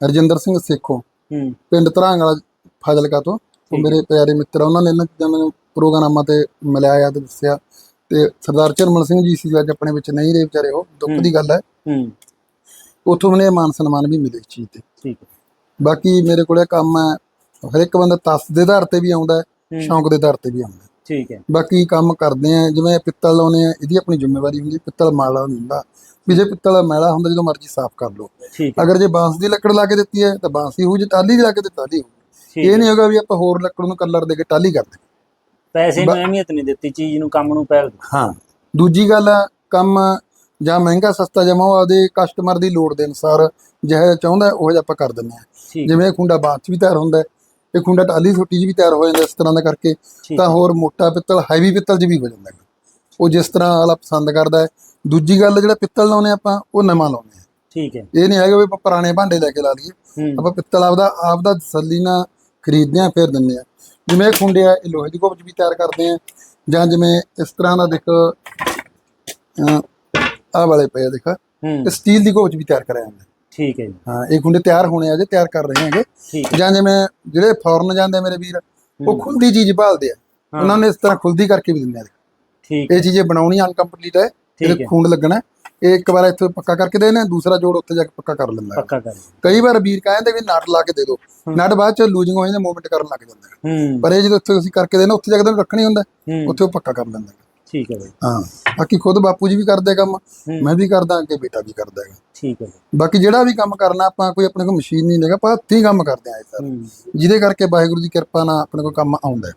ਰਜਿੰਦਰ ਸਿੰਘ ਸੇਖੋ ਹੂੰ। ਪਿੰਡ ਧਰਾਂਗ ਵਾਲਾ ਫਾਜ਼ਿਲਕਾ ਤੋਂ ਮੇਰੇ ਪਿਆਰੇ ਮਿੱਤਰ ਉਹਨਾਂ ਨੇ ਇਹਨਾਂ ਚੀਜ਼ਾਂ ਮੈਨੂੰ ਪ੍ਰੋਗਰਾਮਾਂ ਤੇ ਮਿਲਾਇਆ ਤੇ ਦੱਸਿਆ। ਤੇ ਸਰਦਾਰ ਚਰਮਨ ਸਿੰਘ ਜੀ ਸੀ ਅੱਜ ਆਪਣੇ ਵਿੱਚ ਨਹੀਂ ਰਹੇ ਵਿਚਾਰੇ ਉਹ ਦੁੱਖ। ਦੀ ਗੱਲ ਹੈ। ਹੂੰ। ਉੱਥੋਂ ਮੈਨੂੰ ਇਹ ਮਾਨ ਸਨਮਾਨ ਵੀ ਮਿਲੇ ਇਸ ਚੀਜ਼ ਤੇ। ਠੀਕ ਹੈ। ਬਾਕੀ ਮੇਰੇ ਕੋਲੇ ਕੰਮ ਹੈ ਹਰ ਇੱਕ ਬੰਦਾ ਤਸ ਦੇ ਆਧਾਰ ਤੇ ਵੀ ਆਉਂਦਾ ਸ਼ੌਂਕ ਦੇ ਆਧਾਰ ਤੇ ਵੀ ਆਉਂਦਾ। ਠੀਕ ਹੈ। ਬਾਕੀ ਕੰਮ ਕਰਦੇ ਆ ਜਿਵੇਂ ਪਿੱਤਲ ਲਾਉਨੇ ਆ ਇਹਦੀ ਆਪਣੀ ਜ਼ਿੰਮੇਵਾਰੀ ਹੁੰਦੀ ਪਿੱਤਲ ਮਾਲਾ ਹੁੰਦਾ। ਵੀ ਜੇ ਪਿੱਤਲ ਦਾ ਮੈਲਾ ਹੁੰਦਾ ਜਦੋਂ ਮਰਜ਼ੀ ਸਾਫ਼ ਕਰ ਲਓ। ਅਗਰ ਜੇ ਬਾਂਸ ਦੀ ਲੱਕੜ ਲਾ ਕੇ ਦਿੱਤੀ ਹੈ ਤਾਂ ਬਾਂਸ ਹੀ ਹੋਊ ਜੇ ਟਾਲੀ ਦੀ ਲਾ ਕੇ ਦਿੱਤੀ ਟਾਲੀ ਹੋਊ। ਇਹ। ਨਹੀਂ ਹੋਗਾ ਵੀ ਆਪਾਂ ਹੋਰ ਲੱਕੜ ਨੂੰ ਕਲਰ ਦੇ ਕੇ ਟਾਲੀ ਕਰ ਦੇ ਪੈਸੇ ਨੂੰ ਅਹਿਮੀਅਤ ਨਹੀਂ ਦਿੱਤੀ ਚੀਜ਼ ਨੂੰ ਕੰਮ ਨੂੰ ਪਹਿਲ। ਹਾਂ। ਦੂਜੀ ਗੱਲ ਕੰਮ ਜਾਂ ਮਹਿੰਗਾ ਸਸਤਾ ਜਮਾ ਉਹ ਆਪਦੇ ਕਸਟਮਰ ਦੀ ਲੋੜ ਦੇ ਅਨੁਸਾਰ ਜਿਹੜਾ ਚਾਹੁੰਦਾ ਉਹ ਜਿਹਾ ਆਪਾਂ ਕਰ ਦਿੰਦੇ ਆ ਜਿਵੇਂ ਖੁੰਡਾ 'ਚ ਵੀ ਤਿਆਰ ਹੁੰਦਾ ਇਹ ਖੁੰਡਾ ਟਾਲੀ ਛੋਟੀ 'ਚ ਵੀ ਤਿਆਰ ਹੋ ਜਾਂਦਾ ਇਸ ਤਰ੍ਹਾਂ ਦਾ ਕਰਕੇ। ਤਾਂ ਹੋਰ ਮੋਟਾ ਪਿੱਤਲ ਹੈਵੀ ਪਿੱਤਲ 'ਚ ਵੀ ਹੋ ਜਾਂਦਾ ਉਹ ਜਿਸ ਤਰ੍ਹਾਂ ਵਾਲਾ ਪਸੰਦ ਕਰਦਾ ਹੈ। ਦੂਜੀ ਗੱਲ ਜਿਹੜਾ ਪਿੱਤਲ ਲਾਉਨੇ ਆਪਾਂ ਉਹ ਨਵਾਂ ਲਾਉਨੇ ਆ ਠੀਕ ਹੈ। ਇਹ ਨਹੀਂ ਹੈਗਾ ਵੀ ਆਪਾਂ ਪੁਰਾਣੇ ਭਾਂਡੇ ਲੈ ਕੇ ਲਾ ਲਈਏ। ਆਪਾਂ ਪਿੱਤਲ ਆਪਦਾ ਆਪਦਾ ਤਸੱਲੀ ਨਾਲ ਖਰੀਦਦੇ ਆ ਫਿਰ ਦਿੰਦੇ ਆ ਜਿਵੇਂ ਇਹ ਖੁੰਡੇ ਆ ਇਹ ਲੋਹੇ ਦੀ ਕੋਪ 'ਚ ਵੀ ਤਿਆਰ ਕਰਦੇ ਆ। ਜਾਂ ਜਿਵੇਂ ਇਸ ਤਰ੍ਹਾਂ ਦਾ ਦੇਖ ਆਹ ਵਾਲੇ ਪਏ ਆ ਦੇਖ। ਇਹ ਸਟੀਲ ਦੀ ਕੋਪ 'ਚ ਵੀ ਤਿਆਰ ਕਰਿਆ ਜਾਂਦਾ। ਠੀਕ ਹੈ ਜੀ। ਹਾਂ ਇਹ ਖੁੰਡੇ ਤਿਆਰ ਹੋਣੇ ਆ ਜੇ ਤਿਆਰ ਕਰ ਰਹੇ ਹੈਗੇ। ਜਾਂ ਜਿਵੇਂ ਜਿਹੜੇ ਫੌਰਨ ਜਾਂਦੇ ਆ ਮੇਰੇ ਵੀਰ ਉਹ ਖੁੱਲਦੀ ਚੀਜ਼ ਭਾਲਦੇ ਆ। ਉਹਨਾਂ ਨੇ ਇਸ ਤਰ੍ਹਾਂ ਖੁੱਲਦੀ ਕਰਕੇ ਵੀ ਦਿੰਦੇ ਆ ਠੀਕ ਇਹ ਚੀਜ਼ ਬਣਾਉਣੀ ਅਨਕੰਪਲੀਟ ਹੈ। ਇਹਦੇ ਖੂੰਡ ਲੱਗਣਾ ਇਹ ਇੱਕ ਵਾਰ ਇੱਥੇ ਪੱਕਾ ਕਰਕੇ ਦੇਣਾ ਦੂਸਰਾ ਜੋੜ ਉੱਥੇ ਜਾ ਕੇ ਪੱਕਾ ਕਰ ਲੈਂਦਾ ਹੈ। ਪੱਕਾ ਕਰ ਕਈ ਵਾਰ ਵੀਰ ਕਹਿੰਦੇ ਵੀ ਨਟ ਲਾ ਕੇ ਦੇ ਦਿਓ। ਨਟ ਬਾਅਦ ਚ ਲੂਜਿੰਗ ਹੋ ਜਾਂਦੇ ਮੂਵਮੈਂਟ ਕਰਨ ਲੱਗ ਜਾਂਦਾ ਪਰ ਇਹ ਜਦੋਂ ਉੱਥੇ ਅਸੀਂ ਕਰਕੇ ਦੇਣਾ ਉੱਥੇ ਜਾ ਕੇ ਤਾਂ ਰੱਖਣੀ ਹੁੰਦਾ ਉੱਥੇ ਉਹ ਪੱਕਾ ਕਰ ਲੈਂਦਾ। ਠੀਕ ਹੈ ਬਾਈ। ਹਾਂ। ਬਾਕੀ ਖੁਦ ਬਾਪੂ ਜੀ ਵੀ ਕਰਦੇ ਕੰਮ। ਮੈਂ ਵੀ ਕਰਦਾ ਅੱਗੇ ਬੇਟਾ ਵੀ ਕਰਦਾ ਹੈ ਠੀਕ ਹੈ ਬਾਈ, ਬਾਕੀ ਜਿਹੜਾ ਵੀ ਕੰਮ ਕਰਨਾ ਆਪਾਂ ਕੋਈ ਆਪਣੇ ਕੋਲ ਮਸ਼ੀਨ ਨਹੀਂ ਲੈਗਾ ਆਪਾਂ ਹੱਥੀਂ ਕੰਮ ਕਰਦੇ ਆਂ ਸਰ। ਜਿਹਦੇ ਕਰਕੇ ਵਾਹਿਗੁਰੂ ਦੀ ਕਿਰਪਾ ਨਾਲ ਆਪਣੇ ਕੋਲ ਕੰਮ ਆਉਂਦਾ ਹੈ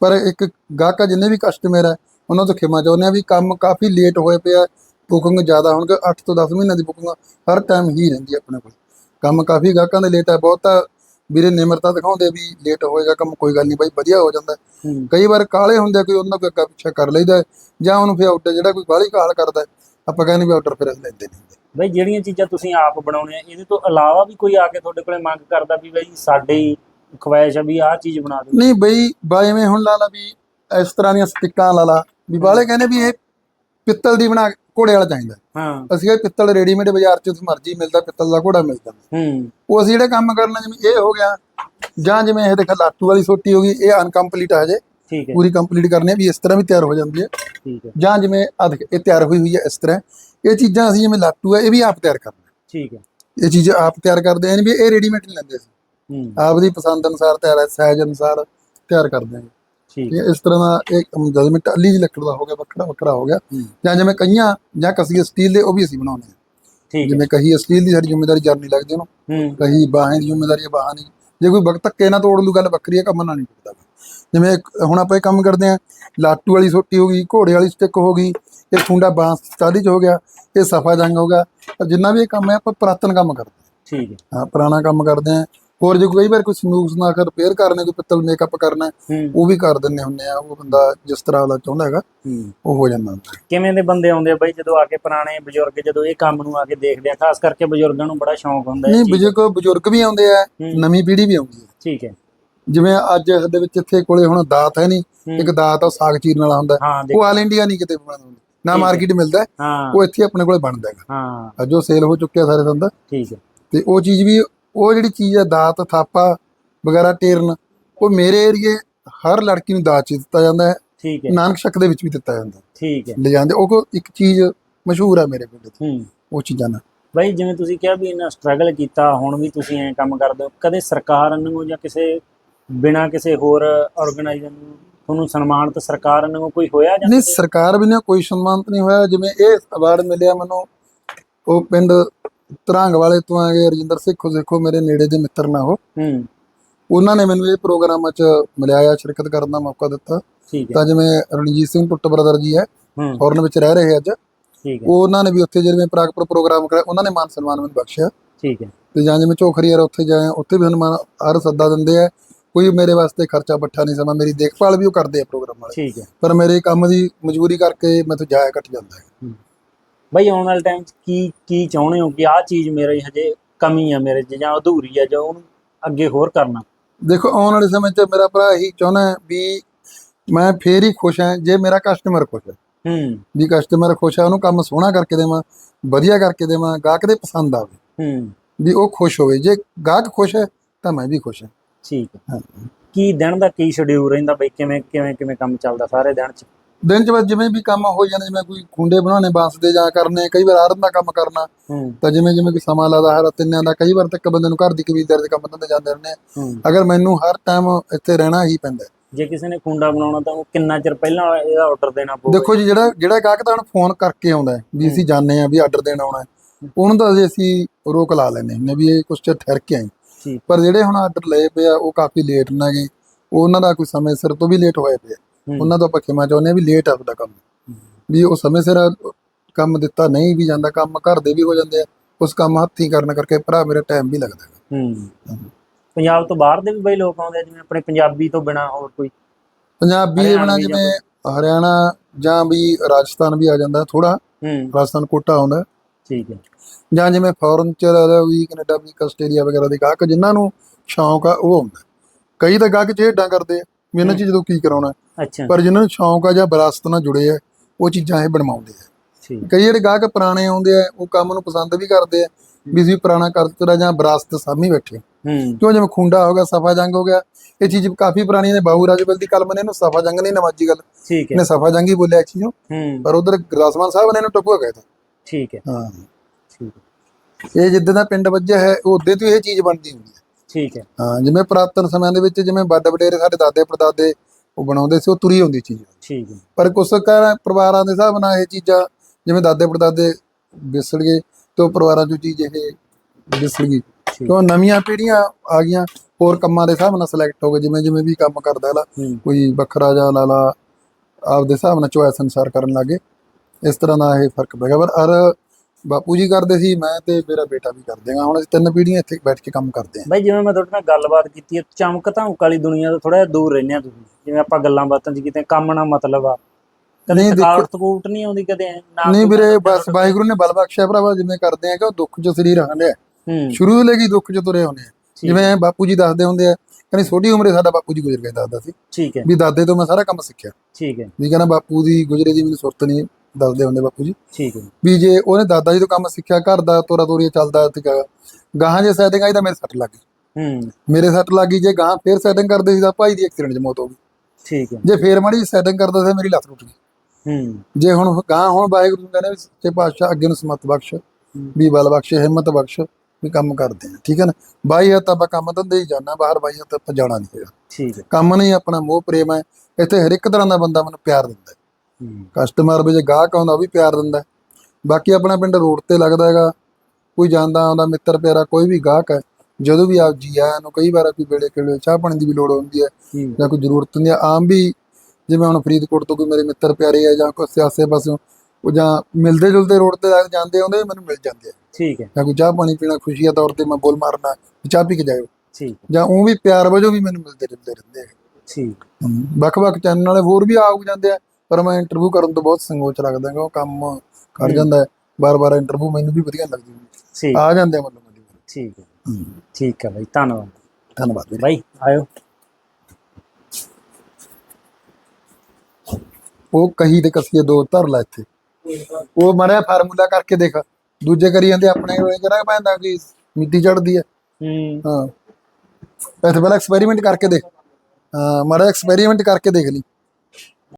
ਪਰ ਇੱਕ ਗਾਹਕ ਜਿੰਨੇ ਵੀ ਕਸਟਮਰ ਹੈ ਉਹਨਾਂ ਤੋਂ ਖਿਮਾ ਚਾਹੁੰਦੇ ਆ ਵੀ ਕੰਮ ਕਾਫੀ ਲੇਟ ਹੋਏ ਪਿਆ ਬੁਕਿੰਗ ਜ਼ਿਆਦਾ ਹੋਣਗੇ 8 ਤੋਂ 10 ਮਹੀਨਿਆਂ ਦੀ ਬੁਕਿੰਗ ਹਰ ਟਾਈਮ ਹੀ ਰਹਿੰਦੀ ਆਪਣੇ ਕੋਲ। ਕੰਮ ਕਾਫੀ ਗਾਹਕਾਂ ਦੇ ਲੇਟ ਹੈ ਬਹੁਤਾ ਵੀਰੇ ਨਿਮਰਤਾ ਦਿਖਾਉਂਦੇ ਵੀ ਲੇਟ ਹੋਏਗਾ ਕੰਮ ਕੋਈ ਗੱਲ ਨਹੀਂ ਬਾਈ ਵਧੀਆ ਹੋ ਜਾਂਦਾ। ਕਈ ਵਾਰ ਕਾਲੇ ਹੁੰਦੇ ਕੋਈ ਉਹਨਾਂ ਕੋਈ ਅੱਗਾ ਪਿੱਛਾ ਕਰ ਲਈਦਾ ਜਾਂ ਉਹਨੂੰ ਫਿਰ ਆਊਟਰ ਜਿਹੜਾ ਕੋਈ ਬਾਹਲੀ ਕਾਲ ਕਰਦਾ ਆਪਾਂ ਕਹਿੰਦੇ ਵੀ ਆਊਟਰ ਫਿਰ ਲੈਂਦੇ ਨਹੀਂ। ਬਈ ਜਿਹੜੀਆਂ ਚੀਜ਼ਾਂ ਤੁਸੀਂ ਆਪ ਬਣਾਉਣੇ ਆ ਇਹਦੇ ਤੋਂ ਇਲਾਵਾ ਵੀ ਕੋਈ ਆ ਕੇ ਤੁਹਾਡੇ ਕੋਲੇ ਮੰਗ ਕਰਦਾ ਵੀ ਬਈ ਸਾਡੀ ਖਵਾਇਸ਼ ਆ ਵੀ ਆਹ ਚੀਜ਼ ਬਣਾ ਦਿਓ? ਨਹੀਂ ਬਈ ਬਾਈਵੇਂ ਹੁਣ ਲਾ ਲਾ ਵੀ ਇਸ ਤਰ੍ਹਾਂ ਦੀਆਂ ਸਟਿੱਕਾਂ ਲਾ ਲਾ ਵੀ ਬਾਹਲੇ ਕਹਿੰਦੇ ਵੀ ਇਹ ਪਿੱਤਲ ਦੀ ਬਣਾ ਘੋੜੇ ਵਾਲਾ ਚਾਹੀਦਾ। ਹਾਂ। ਅਸੀਂ ਇਹ ਪਿੱਤਲ ਰੈਡੀਮੇਡ ਬਾਜ਼ਾਰ 'ਚ ਮਰਜ਼ੀ ਮਿਲਦਾ ਪਿੱਤਲ ਦਾ ਘੋੜਾ ਮਿਲ ਜਾਂਦਾ। ਹੂੰ। ਉਹ ਅਸੀਂ ਜਿਹੜੇ ਕੰਮ ਕਰਨਾ ਜਿਵੇਂ ਇਹ ਹੋ ਗਿਆ ਜਾਂ ਜਿਵੇਂ ਇਹ ਦੇਖ ਲਾਟੂ ਵਾਲੀ ਸੋਟੀ ਹੋ ਗਈ ਇਹ ਅਨਕੰਪਲੀਟ ਹਜੇ। ਠੀਕ ਹੈ। ਪੂਰੀ ਕੰਪਲੀਟ ਕਰਨੀ ਹੈ ਵੀ ਇਸ ਤਰ੍ਹਾਂ ਵੀ ਤਿਆਰ ਹੋ ਜਾਂਦੀ ਹੈ। ਠੀਕ ਹੈ। ਜਾਂ ਜਿਵੇਂ ਆਹ ਇਹ ਤਿਆਰ ਹੋਈ ਹੋਈ ਹੈ ਇਸ ਤਰ੍ਹਾਂ। ਇਹ ਚੀਜ਼ਾਂ ਅਸੀਂ ਜਿਵੇਂ ਲਾਟੂ ਹੈ ਇਹ ਵੀ ਆਪ ਤਿਆਰ ਕਰਨਾ ਠੀਕ ਹੈ। ਇਹ ਚੀਜ਼ ਆਪ ਤਿਆਰ ਕਰਦੇ ਆਂ ਵੀ ਇਹ ਰੈਡੀਮੇਡ ਨਹੀਂ ਲੈਂਦੇ ਅਸੀਂ। ਹੂੰ। ਆਪ ਦੀ ਪਸੰਦ ਅਨੁਸਾਰ ਤਿਆਰ ਹੈ ਸਾਈਜ਼ ਅਨੁਸਾਰ ਤਿਆਰ ਕਰਦੇ ਹਾਂ ਠੀਕ ਇਸ ਤਰ੍ਹਾਂ ਦਾ ਇੱਕ ਜਦ ਮੈਂ ਟਾਲੀ ਦੀ ਲੱਕੜ ਦਾ ਹੋ ਗਿਆ ਵੱਖਰਾ ਵੱਖਰਾ ਹੋ ਗਿਆ। ਜਾਂ ਜਿਵੇਂ ਕਈਆਂ ਜਾਂ ਕਸੀਏ ਸਟੀਲ ਦੇ ਉਹ ਵੀ ਅਸੀਂ ਬਣਾਉਂਦੇ ਹਾਂ। ਠੀਕ ਜਿਵੇਂ ਕਹੀ ਸਟੀਲ ਦੀ ਸਾਡੀ ਜ਼ਿੰਮੇਵਾਰੀ ਜਰਨੀ ਲੱਗਦੀ ਉਹਨੂੰ। ਕਹੀ ਬਾਹਾਂ ਦੀ ਜ਼ਿੰਮੇਵਾਰੀ ਬਾਹਾਂ ਦੀ। ਜੇ ਕੋਈ ਵਕਤ ਧੱਕੇ ਨਾਲ ਤੋੜ ਲੂ ਗੱਲ ਵੱਖਰੀ ਹੈ ਕੰਮ ਨਾਲ ਨਹੀਂ ਟੁੱਟਦਾ। ਜਿਵੇਂ ਹੁਣ ਆਪਾਂ ਇਹ ਕੰਮ ਕਰਦੇ ਹਾਂ ਲਾਟੂ ਵਾਲੀ ਸੋਟੀ ਹੋ ਗਈ ਘੋੜੇ ਵਾਲੀ ਸਟਿੱਕ ਹੋ ਗਈ ਇਹ ਖੁੰਡਾ ਬਾਂਸ ਚਾਦੀ ਚ ਹੋ ਗਿਆ ਇਹ ਸਫਾ ਜੰਗ ਹੋ ਗਿਆ। ਜਿੰਨਾ ਵੀ ਇਹ ਕੰਮ ਹੈ ਆਪਾਂ ਪੁਰਾਤਨ ਕੰਮ ਕਰਦੇ ਠੀਕ ਹੈ। ਹਾਂ ਪੁਰਾਣਾ ਕੰਮ ਕਰਦੇ ਹਾਂ। ਹੋਰ ਜੇ ਕਈ ਵਾਰ ਕੋਈ ਸਨੂਕਸ ਨਾ ਕਰ ਰਿਪੇਅਰ ਕਰਨੇ ਕੋਈ ਪਿੱਤਲ ਮੇਕਅਪ ਕਰਨਾ ਹੈ, ਹੂੰ ਉਹ ਵੀ ਕਰ ਦਿੰਨੇ ਹੁੰਨੇ ਆ। ਉਹ ਬੰਦਾ ਜਿਸ ਤਰ੍ਹਾਂ ਦਾ ਚਾਹੁੰਦਾ ਹੈਗਾ ਹੂੰ। ਉਹ ਹੋ ਜਾਂਦਾ ਕਿਵੇਂ ਦੇ ਬੰਦੇ ਆਉਂਦੇ ਆ ਬਾਈ? ਜਦੋਂ ਆ ਕੇ ਪੁਰਾਣੇ ਬਜ਼ੁਰਗ ਜਦੋਂ ਇਹ ਕੰਮ ਨੂੰ ਆ ਕੇ ਦੇਖਦੇ ਆ ਖਾਸ ਕਰਕੇ ਬਜ਼ੁਰਗਾਂ ਨੂੰ ਬੜਾ ਸ਼ੌਂਕ ਹੁੰਦਾ ਇਹ ਨਹੀਂ ਬਜ਼ੁਰਗ ਬਜ਼ੁਰਗ ਵੀ ਆਉਂਦੇ ਆ ਹੂੰ। ਨਵੀਂ ਪੀੜ੍ਹੀ ਵੀ ਆਉਂਦੀ ਹੈ ਠੀਕ ਹੈ। ਜਿਵੇਂ ਅੱਜ ਦੇ ਵਿੱਚ ਇੱਥੇ ਕੋਲੇ ਹੁਣ ਦਾਤ ਹੈ ਨਹੀਂ ਹੂੰ। ਇੱਕ ਦਾਤ ਆ ਸਾਗ ਚੀਰਨ ਵਾਲਾ ਹੁੰਦਾ। ਹੈ। ਹਾਂ ਉਹ ਆਲ ਇੰਡੀਆ ਨਹੀਂ ਕਿਤੇ ਬਣਦਾ ਨਾ ਹੈ। ਮਾਰਕੀਟ ਮਿਲਦਾ ਹੈ, ਹਾਂ। ਉਹ ਇੱਥੇ ਆਪਣੇ ਕੋਲੇ ਬਣਦਾ ਹੈਗਾ। ਹਾਂ। ਅੱਜ ਉਹ ਸੇਲ ਹੋ ਚੁੱਕਿਆ ਸਾਰੇ ਦੰਦ ਠੀਕ ਹੈ। ਤੇ ਉਹ ਚੀਜ਼ ਵੀ ਉਹ ਜਿਹੜੀ ਚੀਜ਼ ਹੈ ਦਾਤ ਥਾਪਾ ਵਗੈਰਾ ਟੇਰਨ ਉਹ ਮੇਰੇ ਏਰੀਏ ਹਰ ਲੜਕੀ ਨੂੰ ਦਾਤ ਚ ਦਿੱਤਾ ਜਾਂਦਾ ਹੈ। ਠੀਕ ਹੈ। ਨਾਨਕ ਸ਼ੱਕ ਦੇ ਵਿੱਚ ਵੀ ਦਿੱਤਾ ਜਾਂਦਾ ਠੀਕ ਹੈ। ਲੈ ਜਾਂਦੇ। ਉਹ ਕੋ ਇੱਕ ਚੀਜ਼ ਮਸ਼ਹੂਰ ਹੈ ਮੇਰੇ ਪਿੰਡ 'ਚ। ਹੂੰ। ਉਹ ਚੀਜ਼ਾਂ ਨਾਲ। ਬਾਈ ਜਿਵੇਂ ਤੁਸੀਂ ਕਿਹਾ ਵੀ ਇਹਨਾਂ ਸਟਰਗਲ ਕੀਤਾ ਹੁਣ ਵੀ ਤੁਸੀਂ ਐਂ ਕੰਮ ਕਰਦੇ ਹੋ ਕਦੇ ਸਰਕਾਰ ਨੂੰ ਜਾਂ ਕਿਸੇ ਬਿਨਾ ਕਿਸੇ ਹੋਰ ਆਰਗੇਨਾਈਜ਼ੇਸ਼ਨ ਨੂੰ ਤੁਹਾਨੂੰ ਸਨਮਾਨਿਤ ਸਰਕਾਰ ਨੂੰ ਕੋਈ ਹੋਇਆ ਜਾਂ ਨਹੀਂ? ਸਰਕਾਰ ਵੀ ਨੇ ਕੋਈ ਸਨਮਾਨਿਤ ਨਹੀਂ ਹੋਇਆ। ਜਿਵੇਂ ਇਹ ਅਵਾਰਡ ਮਿਲਿਆ ਮੈਨੂੰ ਉਹ ਪਿੰਡ ਤਰੰਗ ਵਾਲੇ ਤੋਂ ਆ ਗਏ ਰਜਿੰਦਰ ਸਿੱਖੋ ਦੇਖੋ ਮੇਰੇ ਨੇੜੇ ਦੇ ਮਿੱਤਰ ਨਾ ਉਹ। ਹੂੰ। ਉਹਨਾਂ ਨੇ ਮੈਨੂੰ ਇਹ ਪ੍ਰੋਗਰਾਮਾਂ 'ਚ ਮਿਲਾਇਆ ਸ਼ਿਰਕਤ ਕਰਨ ਦਾ ਮੌਕਾ ਦਿੱਤਾ। ਠੀਕ ਹੈ। ਤਾਂ ਜਿਵੇਂ ਰਣਜੀਤ ਸਿੰਘ ਟੁੱਟ ਬ੍ਰਦਰ ਜੀ ਹੈ ਹੂੰ। ਫੋਰਨ ਵਿੱਚ ਰਹਿ ਰਹੇ ਅੱਜ। ਠੀਕ ਹੈ। ਉਹ ਉਹਨਾਂ ਨੇ ਵੀ ਉੱਥੇ ਜਿਵੇਂ ਪ੍ਰਾਗਪੁਰ ਪ੍ਰੋਗਰਾਮ ਕਰਾਇਆ ਉਹਨਾਂ ਨੇ ਮਾਨ ਸਨਮਾਨ ਮੈਨੂੰ ਬਖਸ਼ਿਆ। ਠੀਕ ਹੈ। ਤੇ ਜਾਂ ਜਿਵੇਂ ਝੋਖਰੀ ਯਾਰ ਉੱਥੇ ਜਾਏ ਉੱਥੇ ਵੀ ਹਨੂੰਮਾਨ ਹਰ ਸੱਦਾ ਦਿੰਦੇ ਆ ਕੋਈ ਮੇਰੇ ਵਾਸਤੇ ਖਰਚਾ ਬੱਠਾ ਨਹੀਂ ਸਮਾਂ ਮੇਰੀ ਦੇਖਭਾਲ ਵੀ ਉਹ ਕਰਦੇ ਆ ਪ੍ਰੋਗਰਾਮ ਵਾਲੇ। ਠੀਕ ਹੈ। ਪਰ ਮੇਰੇ ਕੰਮ ਦੀ ਮਜਬੂਰੀ ਕਰਕੇ ਮੈਥੋਂ ਜਾਇਆ ਘਟ ਜਾਂਦਾ ਹੈ। ਬਾਈ ਆਉਣ ਵਾਲੇ ਟਾਈਮ 'ਚ ਕੀ ਕੀ ਚਾਹੁੰਦੇ ਹੋ ਕਿ ਆਹ ਚੀਜ਼ ਮੇਰੇ ਹਜੇ ਕਮੀ ਆ ਮੇਰੇ 'ਚ ਜਾਂ ਅਧੂਰੀ ਆ ਜਾਂ ਉਹਨੂੰ ਅੱਗੇ ਹੋਰ ਕਰਨਾ? ਦੇਖੋ ਆਉਣ ਵਾਲੇ ਸਮੇਂ 'ਚ ਮੇਰਾ ਭਰਾ ਇਹੀ ਚਾਹੁੰਦਾ ਵੀ ਮੈਂ ਫੇਰ ਹੀ ਖੁਸ਼ ਹਾਂ ਜੇ ਮੇਰਾ ਕਸਟਮਰ ਖੁਸ਼ ਹੈ। ਹੂੰ। ਵੀ ਕਸਟਮਰ ਖੁਸ਼ ਹੈ ਉਹਨੂੰ ਕੰਮ ਸੋਹਣਾ ਕਰਕੇ ਦੇਵਾਂ ਵਧੀਆ ਕਰਕੇ ਦੇਵਾਂ ਗਾਹਕ ਦੇ ਪਸੰਦ ਆਵੇ। ਹੂੰ। ਵੀ ਉਹ ਖੁਸ਼ ਹੋਵੇ। ਜੇ ਗਾਹਕ ਖੁਸ਼ ਹੈ ਤਾਂ ਮੈਂ ਵੀ ਖੁਸ਼ ਹਾਂ। ਠੀਕ ਹਾਂ। ਕੀ ਦਿਨ ਦਾ ਕੀ ਸ਼ਡਿਊਲ ਰਹਿੰਦਾ ਬਈ? ਕਿਵੇਂ ਕਿਵੇਂ ਕਿਵੇਂ ਕੰਮ ਚੱਲਦਾ ਸਾਰੇ ਦਿਨ 'ਚ? ਦਿਨ 'ਚ ਬਸ ਜਿਵੇਂ ਵੀ ਕੰਮ ਹੋ ਜਾਂਦੇ ਜਿਵੇਂ ਕੋਈ ਖੁੰਡੇ ਬਣਾਉਣੇ ਬਾਂਸ ਦੇ ਜਾਂ ਕਰਨੇ ਕਈ ਵਾਰ ਆੜਤ ਦਾ ਕੰਮ ਕਰਨਾ। ਤਾਂ ਜਿਵੇਂ ਜਿਵੇਂ ਕੋਈ ਸਮਾਂ ਲੱਗਦਾ ਹਰ ਤਿੰਨਾਂ ਦਾ ਕਈ ਵਾਰ ਤੱਕ ਬੰਦੇ ਨੂੰ ਘਰ ਦੀ ਕਬੀਲਦਾਰ ਦੇ ਕੰਮ ਧੰਦੇ ਜਾਂਦੇ ਰਹਿੰਦੇ ਆ। ਅਗਰ ਮੈਨੂੰ ਹਰ ਟਾਈਮ ਇੱਥੇ ਰਹਿਣਾ ਹੀ ਪੈਂਦਾ। ਜੇ ਕਿਸੇ ਨੇ ਕੁੰਡਾ ਬਣਾਉਣਾ ਤਾਂ ਉਹ ਕਿੰਨਾ ਚਿਰ ਪਹਿਲਾਂ ਇਹਦਾ ਆਰਡਰ ਦੇਣਾ ਪਊਗਾ? ਦੇਖੋ ਜੀ ਜਿਹੜਾ ਜਿਹੜਾ ਗਾਹਕ ਤਾਂ ਹੁਣ ਫੋਨ ਕਰਕੇ ਆਉਂਦਾ ਵੀ ਅਸੀਂ ਜਾਣਦੇ ਆ ਵੀ ਆਰਡਰ ਦੇਣ ਆਉਣਾ ਉਹਨੂੰ ਤਾਂ ਅਸੀਂ- ਅਸੀਂ ਰੋਕ ਲਾ ਲੈਂਦੇ ਹੁੰਦੇ ਵੀ ਇਹ ਕੁਛ ਚਿਰ ਠਹਿਰ ਕੇ ਠੀਕ। ਪਰ ਜਿਹੜੇ ਹੁਣ ਆਰਡਰ ਲਏ ਪਏ ਆ ਉਹ ਕਾਫੀ ਲੇਟ ਨਾਗੇ ਉਹਨਾਂ ਦਾ ਕੋਈ ਸਮੇਂ ਸਿਰ ਤੋਂ ਵੀ ਲੇਟ ਹੋਏ ਪਏ ਆ। ਹੂੰ। ਉਹਨਾਂ ਤੋਂ ਆਪਾਂ ਖਿਮਾ ਚਾਹੁੰਦੇ ਆ ਵੀ ਲੇਟ ਆ ਤੁਹਾਡਾ ਕੰਮ। ਵੀ ਉਹ ਸਮੇਂ ਸਿਰ ਕੰਮ ਦਿੱਤਾ ਨਹੀਂ ਵੀ ਜਾਂਦਾ ਕੰਮ ਘਰ ਦੇ ਵੀ ਹੋ ਜਾਂਦੇ ਆ। ਉਸ ਕੰਮ ਹੱਥੀਂ ਕਰਨ ਕਰਕੇ ਭਰਾ ਮੇਰਾ ਟਾਈਮ ਵੀ ਲੱਗਦਾ ਹੈ। ਪੰਜਾਬ ਤੋਂ ਬਾਹਰ ਦੇ ਵੀ ਬਈ ਲੋਕ ਆਉਂਦੇ ਜਿਵੇਂ ਆਪਣੇ ਪੰਜਾਬੀ ਤੋਂ ਬਿਨਾ ਹੋਰ ਕੋਈ? ਪੰਜਾਬੀ ਬਣਾ ਜਾਂ ਜਿਵੇਂ ਹਰਿਆਣਾ ਜਾਂ ਵੀ ਰਾਜਸਥਾਨ ਵੀ ਆ ਜਾਂਦਾ ਥੋੜਾ ਹੂੰ। ਰਾਜਸਥਾਨ ਕੋਟਾ ਆਉਂਦਾ। ਠੀਕ ਹੈ। ਜਾਂ ਜਿਵੇਂ ਫੋਰਨ ਚ ਵੀ ਕੈਨੇਡਾ ਵੀ ਆਸਟ੍ਰੇਲੀਆ ਵਗੈਰਾ ਦੇ ਗਾਹਕ ਜਿਨ੍ਹਾਂ ਨੂੰ ਸ਼ੌਂਕ ਆ ਉਹ ਆਉਂਦਾ। ਕਈ ਤਾਂ ਗਾਹਕ ਚੇਡਾਂ ਕਰਦੇ ਆ ਵੀ ਇਹਨਾਂ ਚ ਜਦੋਂ ਕੀ ਕਰਾਉਣਾ। ਅੱਛਾ। ਪਰ ਜਿਨ੍ਹਾਂ ਨੂੰ ਸ਼ੌਂਕ ਆ ਜਾਂ ਵਿਰਾਸਤ ਨਾਲ ਜੁੜੇ ਆ ਉਹ ਚੀਜ਼ਾਂ ਇਹ ਬਣਵਾਉਂਦੇ ਆ। ਠੀਕ। ਕਈ ਜਿਹੜੇ ਗਾਹਕ ਪੁਰਾਣੇ ਆਉਂਦੇ ਆ ਉਹ ਕੰਮ ਨੂੰ ਪਸੰਦ ਵੀ ਕਰਦੇ ਆ ਵੀ ਅਸੀਂ ਪੁਰਾਣਾ ਕਰਤਰਾ ਜਾਂ ਵਿਰਾਸਤ ਸਾਂਭੀ ਬੈਠੇ। ਹੂੰ। ਕਿਉਂ ਜਿਵੇਂ ਖੁੰਡਾ ਹੋ ਗਿਆ ਸਫਾ ਜੰਗ ਹੋ ਗਿਆ ਇਹ ਚੀਜ਼ ਕਾਫੀ ਪੁਰਾਣੀ ਨੇ ਬਾਹੂ ਰਾਜਬਲ ਦੀ ਕਲਮ ਨੇ ਇਹਨੂੰ ਸਫਾ ਜੰਗ ਨਹੀਂ ਨਵਾਜੀ ਗੱਲ। ਠੀਕ ਹੈ। ਇਹਨੇ ਸਫਾ ਜੰਗ ਹੀ ਬੋਲਿਆ ਚੀਜ਼ ਨੂੰ। ਪਰ ਉਧਰ ਗਰਾਸਮਾਨ ਸਾਹਿਬ ਨੇ ਇਹਨੂੰ ਟਪੂਆ ਕਹਿਤਾ। ਠੀਕ ਹੈ। ਹਾਂ। ਠੀਕ ਹੈ। ਇਹ ਜਿੱਦਾਂ ਦਾ ਪਿੰਡ ਵੱਜਿਆ ਹੈ ਉਹਦੇ ਤੋਂ ਇਹ ਚੀਜ਼ ਬਣਦੀ ਹੁੰਦੀ ਹੈ। ਠੀਕ ਹੈ। ਹਾਂ ਜਿਵੇਂ ਪੁਰਾਤਨ ਸਮਿਆਂ ਦੇ ਵਿੱਚ ਜਿਵੇਂ ਵੱਡ ਵਡੇਰੇ ਸਾਡੇ ਦਾਦੇ ਪੜਦਾਦੇ ਉਹ ਬਣਾਉਂਦੇ ਸੀ ਉਹ ਤੁਰੀ ਹੁੰਦੀ ਚੀਜ਼। ਠੀਕ ਹੈ। ਪਰ ਕੁਝ ਕਰ ਪਰਿਵਾਰਾਂ ਦੇ ਹਿਸਾਬ ਨਾਲ ਇਹ ਚੀਜ਼ਾਂ ਜਿਵੇਂ ਦਾਦੇ ਪੜਦਾਦੇ ਵਿਸੜ ਗਏ ਤੇ ਉਹ ਪਰਿਵਾਰਾਂ ਚੋਂ ਚੀਜ਼ ਇਹ ਵਿਸੜ ਗਈ। ਕਿਉਂ ਨਵੀਆਂ ਪੀੜ੍ਹੀਆਂ ਆ ਗਈਆਂ ਹੋਰ ਕੰਮਾਂ ਦੇ ਹਿਸਾਬ ਨਾਲ ਸਿਲੈਕਟ ਹੋ ਗਏ ਜਿਵੇਂ ਜਿਵੇਂ ਵੀ ਕੰਮ ਕਰਦਾ ਲਾ ਹੂੰ। ਕੋਈ ਵੱਖਰਾ ਜਾਂ ਲਾਲਾ ਆਪਦੇ ਹਿਸਾਬ ਨਾਲ ਚੋਇਸ ਅਨਸਾਰ ਕਰਨ ਲੱਗੇ ਇਸ ਤਰ੍ਹਾਂ ਦਾ ਇਹ ਫ਼ਰਕ ਪੈ ਗਿਆ। ਪਰ ਅਰ ਬਾਪੂ ਜੀ ਕਰਦੇ ਸੀ ਮੈਂ ਤੇ ਮੇਰਾ ਬੇਟਾ ਵੀ ਕਰਦੇ ਹਾਂ। ਹੁਣ ਅਸੀਂ ਤਿੰਨ ਪੀੜ੍ਹੀਆਂ ਇੱਥੇ ਬੈਠ ਕੇ ਕੰਮ ਕਰਦੇ ਹਾਂ। ਬਾਈ ਜਿਵੇਂ ਮੈਂ ਤੁਹਾਡੇ ਨਾਲ ਗੱਲਬਾਤ ਕੀਤੀ ਹੈ ਚਮਕ ਧਮਕ ਵਾਲੀ ਦੁਨੀਆ ਤੋਂ ਥੋੜਾ ਜਿਹਾ ਦੂਰ ਰਹਿੰਦੇ ਆ ਤੁਸੀਂ। ਜਿਵੇਂ ਆਪਾਂ ਗੱਲਾਂ ਬਾਤਾਂ 'ਚ ਕਿਤੇ ਕੰਮ ਨਾਲ ਮਤਲਬ ਆ। ਕਦੇ ਥਕਾਵਟ ਥਕੂਟ ਨਹੀਂ ਆਉਂਦੀ ਕਦੇ? ਨਾ ਨਹੀਂ ਵੀਰੇ ਬਸ ਵਾਹਿਗੁਰੂ ਨੇ ਬਲ ਬਖਸ਼ਿਆ ਭਰਾਵਾ ਜਿਵੇਂ ਕਰਦੇ ਆ ਕਿ ਉਹ ਦੁੱਖ ਚ ਸਰੀਰ ਹੰਡਿਆ ਹੂੰ। ਸ਼ੁਰੂ ਤੋਂ ਲੈ ਕੇ ਦੁੱਖ ਚ ਤੁਰੇ ਹੁੰਦੇ ਆ। ਜਿਵੇਂ ਬਾਪੂ ਜੀ ਦੱਸਦੇ ਹੁੰਦੇ ਆ ਕਹਿੰਦੇ ਛੋਟੀ ਉਮਰੇ ਸਾਡਾ ਬਾਪੂ ਜੀ ਗੁਜ਼ਰ ਗਿਆ ਦੱਸਦਾ ਸੀ ਠੀਕ ਹੈ। ਵੀ ਦਾਦੇ ਤੋਂ ਮੈਂ ਸਾਰਾ ਕੰਮ ਸਿੱਖਿਆ। ਠੀਕ ਹੈ। ਵੀ ਕਹਿੰਦਾ ਬਾਪੂ ਦੀ ਗੁਜ਼ਰੇ ਦੀ ਮੈਨੂੰ ਸੁਰਤ ਨਹੀਂ ਦੱਸਦੇ ਹੁੰਦੇ ਬਾਪੂ ਜੀ। ਠੀਕ ਹੈ ਵੀ ਜੇ ਉਹਨੇ ਦਾਦਾ ਜੀ ਤੋਂ ਕੰਮ ਸਿੱਖਿਆ ਘਰ ਦਾ ਤੋਰਾ ਤੋਰੀ ਚੱਲਦਾ ਤੇ ਗਾਹਾਂ ਜੇ ਸੈਟਿੰਗ ਆਈ ਤਾਂ ਮੇਰੇ ਸੱਟ ਲੱਗ ਗਈ। ਹੂੰ। ਮੇਰੇ ਸੱਟ ਲੱਗ ਗਈ ਜੇ ਗਾਹਾਂ ਫੇਰ ਸੈਟਿੰਗ ਕਰਦੇ ਸੀ ਤਾਂ ਭਾਈ ਦੀ ਐਕਸੀਡੈਂਟ 'ਚ ਮੌਤ ਹੋ ਗਈ। ਠੀਕ ਹੈ। ਜੇ ਫੇਰ ਮਾੜੀ ਸੈਟਿੰਗ ਕਰਦਾ ਸੀ ਮੇਰੀ ਲੱਤ ਟੁੱਟ ਗਈ। ਹੂੰ। ਜੇ ਹੁਣ ਗਾਂ ਹੁਣ ਵਾਹਿਗੁਰੂ ਕਹਿੰਦੇ ਵੀ ਸੱਚੇ ਪਾਤਸ਼ਾਹ ਅੱਗੇ ਨੂੰ ਸਮਤ ਬਖਸ਼ ਵੀ ਬਲ ਬਖਸ਼ ਹਿੰਮਤ ਬਖਸ਼ ਵੀ ਕੰਮ ਕਰਦੇ ਆ ਠੀਕ ਹੈ ਨਾ? ਬਾਈ ਹੱਥ ਆਪਾਂ ਕੰਮ ਧੰਦੇ ਹੀ ਜਾਣਾ ਬਾਹਰ ਬਾਈ ਹੱਥ ਆਪਾਂ ਜਾਣਾ ਨਹੀਂ ਹੈਗਾ। ਠੀਕ ਹੈ। ਕੰਮ ਨਹੀਂ ਆਪਣਾ ਮੋਹ ਪ੍ਰੇਮ ਹੈ। ਇੱਥੇ ਹਰ ਇੱਕ ਤਰ੍ਹਾਂ ਦਾ ਬੰਦਾ ਮੈਨੂੰ ਪਿਆਰ ਦਿੰਦਾ ਕਸਟਮਰ ਵੀ ਜੇ ਗਾਹਕ ਆਉਂਦਾ ਉਹ ਵੀ ਪਿਆਰ ਦਿੰਦਾ। ਬਾਕੀ ਆਪਣਾ ਪਿੰਡ ਰੋਡ ਤੇ ਲੱਗਦਾ ਹੈਗਾ। ਕੋਈ ਜਾਂਦਾ ਆਉਂਦਾ ਮਿੱਤਰ ਪਿਆਰਾ ਕੋਈ ਵੀ ਗਾਹਕ ਹੈ ਜਦੋਂ ਵੀ ਆਪ ਜੀ ਆਇਆਂ ਨੂੰ ਕਈ ਵਾਰ ਕੋਈ ਵੇਲੇ ਕਿਲੇ ਚਾਹ ਪਾਣੀ ਦੀ ਵੀ ਲੋੜ ਹੁੰਦੀ ਹੈ ਜਾਂ ਕੋਈ ਜ਼ਰੂਰਤ ਹੁੰਦੀ ਹੈ ਆਮ ਵੀ ਜਿਵੇਂ ਹੁਣ ਫਰੀਦਕੋਟ ਤੋਂ ਕੋਈ ਮੇਰੇ ਮਿੱਤਰ ਪਿਆਰੇ ਆ ਜਾਂ ਕੋਈ ਸਿਆਸੇ ਪਾਸੋਂ ਉਹ ਜਾਂ ਮਿਲਦੇ ਜੁਲਦੇ ਰੋਡ ਤੇ ਲੱਗ ਜਾਂਦੇ ਆਉਂਦੇ ਮੈਨੂੰ ਮਿਲ ਜਾਂਦੇ ਆ। ਠੀਕ ਹੈ। ਜਾਂ ਕੋਈ ਚਾਹ ਪਾਣੀ ਪੀਣਾ ਖੁਸ਼ੀ ਦਾ ਤੌਰ ਤੇ ਮੈਂ ਬੋਲ ਮਾਰਨਾ ਚਾਹ ਪੀ ਕੇ ਜਾਇਓ। ਠੀਕ ਜਾਂ ਉਹ ਵੀ ਪਿਆਰ ਵਜੋਂ ਵੀ ਮੈਨੂੰ ਮਿਲਦੇ ਰਹਿੰਦੇ ਰਹਿੰਦੇ ਆ। ਠੀਕ। ਵੱਖ-ਵੱਖ ਚੈਨਲ ਵਾਲੇ ਹੋਰ ਵੀ ਆਉ ਜਾਂਦੇ ਆ ਪਰ ਮੈਂ ਇੰਟਰਵਿਊ ਕਰਨ ਤੋਂ ਬਹੁਤ ਸੰਗੋਚ ਰੱਖਦਾ ਉਹ ਕੰਮ ਕਰ। ਜਾਂਦਾ ਹੈ ਬਾਰ-ਬਾਰ ਇੰਟਰਵਿਊ ਮੈਨੂੰ ਵੀ ਵਧੀਆ ਲੱਗਦੀ ਹੈ। ਆ ਜਾਂਦੇ ਆ ਮਤਲਬ ਠੀਕ ਹੈ। ਠੀਕ ਹੈ ਬਾਈ ਧੰਨਵਾਦ। ਧੰਨਵਾਦ ਬਾਈ ਆਇਓ। ਉਹ ਕਹੀ ਤੇ ਕਸੀਏ ਦੋ ਧਰ ਲੈ ਇੱਥੇ। ਉਹ ਮੜਿਆ ਫਾਰਮੂਲਾ ਕਰਕੇ ਦੇਖ ਦੂਜੇ ਕਰੀ ਜਾਂਦੇ ਆਪਣੇ ਕੋਲੇ ਕਿਹੜਾ ਪੈਂਦਾ ਕਿ ਮਿੱਟੀ ਚੜਦੀ ਹੈ। ਹੂੰ। ਇੱਥੇ ਪਹਿਲਾਂ ਐਕਸਪੈਰੀਮੈਂਟ ਕਰਕੇ ਦੇਖ। ਹਾਂ ਮੜਾ ਐਕਸਪੈਰੀਮੈਂਟ ਕਰਕੇ ਦੇਖ ਲਈ।